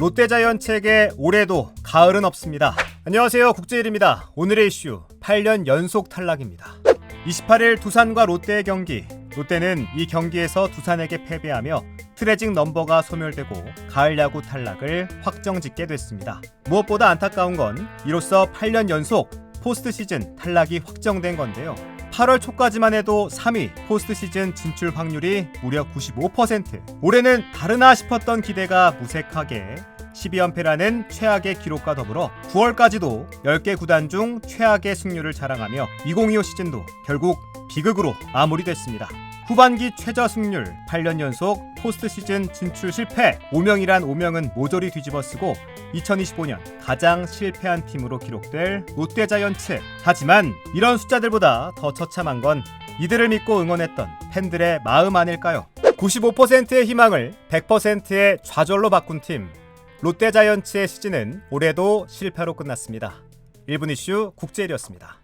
롯데자이언츠에게 올해도 가을은 없습니다. 안녕하세요. 국제일입니다. 오늘의 이슈 8년 연속 탈락입니다. 28일 두산과 롯데의 경기. 롯데는 이 경기에서 두산에게 패배하며 트레징 넘버가 소멸되고 가을 야구 탈락을 확정짓게 됐습니다. 무엇보다 안타까운 건 이로써 8년 연속 포스트 시즌 탈락이 확정된 건데요. 8월 초까지만 해도 3위 포스트 시즌 진출 확률이 무려 95%. 올해는 다르나 싶었던 기대가 무색하게 12연패라는 최악의 기록과 더불어 9월까지도 10개 구단 중 최악의 승률을 자랑하며 2025 시즌도 결국 비극으로 마무리됐습니다. 후반기 최저 승률 8년 연속 포스트 시즌 진출 실패 5명이란 5명은 모조리 뒤집어쓰고 2025년 가장 실패한 팀으로 기록될 롯데자이언츠 하지만 이런 숫자들보다 더 처참한 건 이들을 믿고 응원했던 팬들의 마음 아닐까요? 95%의 희망을 100%의 좌절로 바꾼 팀 롯데자이언츠의 시즌은 올해도 실패로 끝났습니다. 1분 이슈 국제일이었습니다.